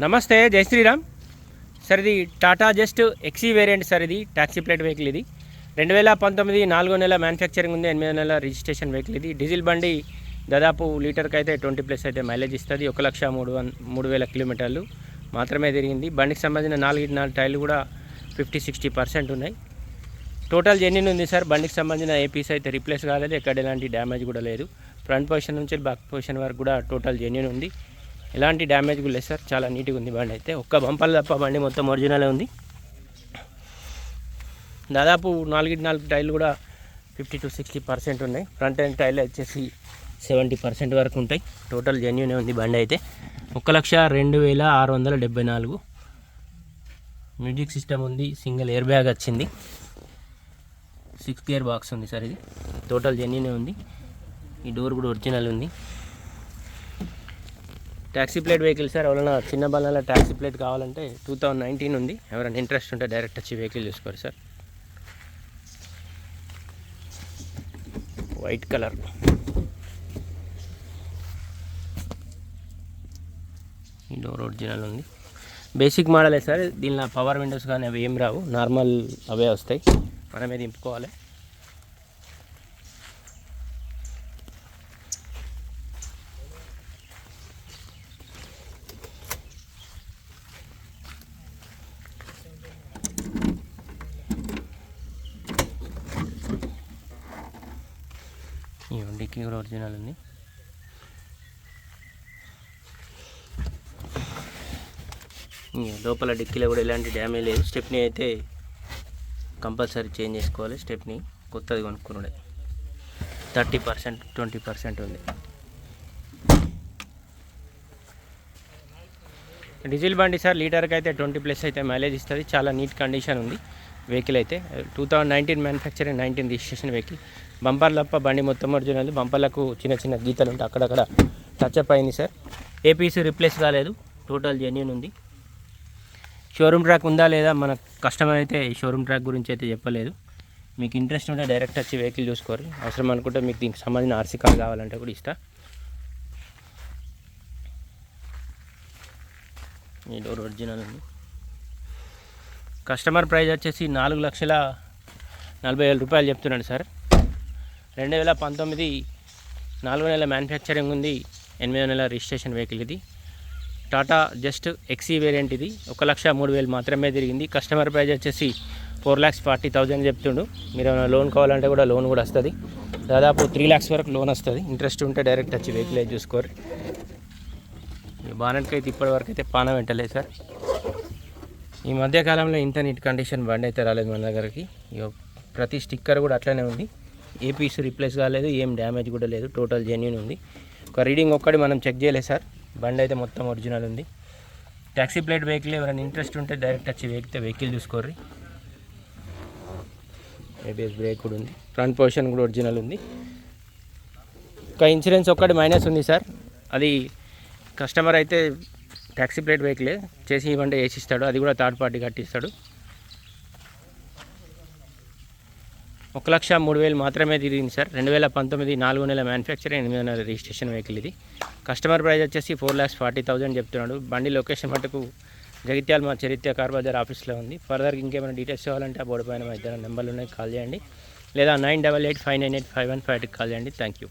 నమస్తే జై శ్రీరామ్. సార్ ఇది Tata Zest X E variant sir ఇది ట్యాక్సీ ప్లేట్ వెహికల్ ఇది. రెండు వేల పంతొమ్మిది నాలుగో నెల మ్యానుఫ్యాక్చరింగ్ ఉంది ఎనిమిదో నెల రిజిస్ట్రేషన్ వెహికల్ ఇది. డీజిల్ బండి దాదాపు లీటర్కి అయితే ట్వంటీ ప్లస్ అయితే మైలేజ్ ఇస్తుంది. ఒక లక్ష మూడు వన్ మూడు వేల కిలోమీటర్లు మాత్రమే తిరిగింది. బండికి సంబంధించిన నాలుగు నాలుగు టైర్లు కూడా ఫిఫ్టీ సిక్స్టీ పర్సెంట్ ఉన్నాయి. టోటల్ జర్నీ ఉంది సార్. బండికి సంబంధించిన ఏ పీస్ అయితే రిప్లేస్ కాలేదు ఎక్కడ ఎలాంటి డ్యామేజ్ కూడా లేదు. ఫ్రంట్ పొజిషన్ నుంచి బ్యాక్ పొజిషన్ వరకు కూడా టోటల్ జెన్యున్ ఉంది. ఎలాంటి డ్యామేజ్ కూడా లేదు సార్ చాలా నీట్గా ఉంది బండి అయితే. ఒక్క బంపర్ తప్ప బండి మొత్తం ఒరిజినలే ఉంది. దాదాపు నాలుగు నాలుగు టైర్లు కూడా ఫిఫ్టీ టు సిక్స్టీ పర్సెంట్ ఉన్నాయి. ఫ్రంట్ అండ్ టైర్లు వచ్చేసి సెవెంటీ పర్సెంట్ వరకు ఉంటాయి. టోటల్ జెన్యునే ఉంది బండి అయితే. ఒక లక్ష రెండు వేల ఆరు వందల డెబ్బై నాలుగు. మ్యూజిక్ సిస్టమ్ ఉంది సింగిల్ ఎయిర్ బ్యాగ్ వచ్చింది. సిక్స్ గేర్ బాక్స్ ఉంది సార్ ఇది. టోటల్ జెన్యునే ఉంది. ఈ డోర్ కూడా ఒరిజినల్ ఉంది. ట్యాక్సీ ప్లేట్ వెహికల్ సార్ ఎవరైనా చిన్న బల్ల ట్యాక్సీ ప్లేట్ కావాలంటే టూ థౌజండ్ నైన్టీన్ ఉంది. ఎవరైనా ఇంట్రెస్ట్ ఉంటే డైరెక్ట్ వచ్చి వెహికల్ చూసుకోరు సార్. వైట్ కలర్ ఈ డోర్ ఒరిజినల్ ఉంది. బేసిక్ మోడలే సార్ దీనిలో పవర్ విండోస్ కానీ అవి ఏం రావు. నార్మల్ అవే వస్తాయి. మనమే దింపుకోవాలి. డిక్కీ కూడా ఒరిజినల్ ఉంది లోపల డిక్కీలో కూడా ఎలాంటి డ్యామేజ్ లేదు. స్టెప్ని అయితే కంపల్సరీ చేంజ్ చేసుకోవాలి. స్టెప్ని కొత్తది కొనుక్కున్నాడే థర్టీ పర్సెంట్ ట్వంటీ పర్సెంట్ ఉంది. డీజిల్ బండి సార్ లీటర్కి అయితే ట్వంటీ ప్లస్ అయితే మైలేజ్ ఇస్తుంది. చాలా నీట్ కండిషన్ ఉంది. వెహికల్ అయితే two thousand nineteen manufacturing nineteen registration vehicle. Bumper తప్ప బండి మొత్తం ఒరిజినల్. బంపర్లకు చిన్న చిన్న గీతలు ఉంటాయి అక్కడక్కడ టచ్అప్ అయింది సార్. ఏ పీస్ రిప్లేస్ కాలేదు. టోటల్ జెన్యున్ ఉంది. షోరూమ్ ట్రాక్ ఉందా లేదా మన కస్టమర్ అయితే ఈ షోరూమ్ ట్రాక్ గురించి అయితే చెప్పలేదు. మీకు ఇంట్రెస్ట్ ఉంటే డైరెక్ట్ వచ్చి వెహికల్ చూసుకోరు. అవసరం అనుకుంటే మీకు దీనికి సంబంధించిన ఆర్సీ కార్డు కావాలంటే కూడా ఇస్తా. ఈ డోర్ ఒరిజినల్ ఉంది. కస్టమర్ ప్రైస్ వచ్చేసి నాలుగు లక్షల నలభై వేల రూపాయలు చెప్తున్నాడు సార్. రెండు వేల పంతొమ్మిది నాలుగో నెల మ్యానుఫ్యాక్చరింగ్ ఉంది. ఎనిమిదో నెల రిజిస్ట్రేషన్ వెహికల్ ఇది. టాటా జస్ట్ ఎక్సీ వేరియంట్ ఇది. ఒక లక్ష మూడు వేలు మాత్రమే తిరిగింది. కస్టమర్ ప్రైజ్ వచ్చేసి ఫోర్ ల్యాక్స్ ఫార్టీ థౌజండ్ చెప్తుండు. మీరు ఏమైనా లోన్ కావాలంటే కూడా లోన్ కూడా వస్తుంది. దాదాపు త్రీ ల్యాక్స్ వరకు లోన్ వస్తుంది. ఇంట్రెస్ట్ ఉంటే డైరెక్ట్ వచ్చి వెహికల్ అయితే చూసుకోరు. ఈ బానెట్కి అయితే ఇప్పటివరకు అయితే పానం వెంటలేదు సార్. ఈ మధ్యకాలంలో ఇంత నీట్ కండిషన్ బండి అయితే రాలేదు మన దగ్గరికి. ఇగో ప్రతి స్టిక్కర్ కూడా అట్లనే ఉంది. ఏ పీస్ రిప్లేస్ కాలేదు ఏం డ్యామేజ్ కూడా లేదు టోటల్ జెన్యున్ ఉంది. ఒక రీడింగ్ ఒక్కటి మనం చెక్ చేయలేదు సార్. బండి అయితే మొత్తం ఒరిజినల్ ఉంది. ట్యాక్సీ ప్లేట్ వెహికల్ ఎవరైనా ఇంట్రెస్ట్ ఉంటే డైరెక్ట్ వచ్చి వెహికల్ వెహికల్ చూసుకోర్రి. ఏబిఎస్ బ్రేక్ కూడా ఉంది. ఫ్రంట్ పొజిషన్ కూడా ఒరిజినల్ ఉంది. ఒక ఇన్సూరెన్స్ ఒక్కటి మైనస్ ఉంది సార్. అది కస్టమర్ అయితే ట్యాక్సీ ప్లేట్ వెహికలే చేసి ఇవ్వండి వేసిస్తాడు అది కూడా థర్డ్ పార్టీ కట్టిస్తాడు. ఒక లక్ష మూడు వేలు మాత్రమే తిరిగింది సార్. రెండు వేల పంతొమ్మిది నాలుగు నెలల మ్యానుఫ్యాక్చరింగ్ ఎనిమిది వందల రిజిస్ట్రేషన్ వెహికల్ ఇది. కస్టమర్ ప్రైస్ వచ్చేసి ఫోర్ ల్యాక్స్ ఫార్టీ థౌజండ్ చెప్తున్నాడు. బండి లొకేషన్ మటుకు జగిత్యాల మా చరిత్ర కార్ బజార్ ఆఫీస్లో ఉంది. ఫర్దర్ ఇంకేమైనా డీటెయిల్స్ కావాలంటే ఆ బోర్డు పైన మా ఇద్దరు నెంబర్లు ఉన్నాయి. కాల్ చేయండి. లేదా nine double eight five nine eight five one ఫైవ్కి కాల్ చేయండి. Thank you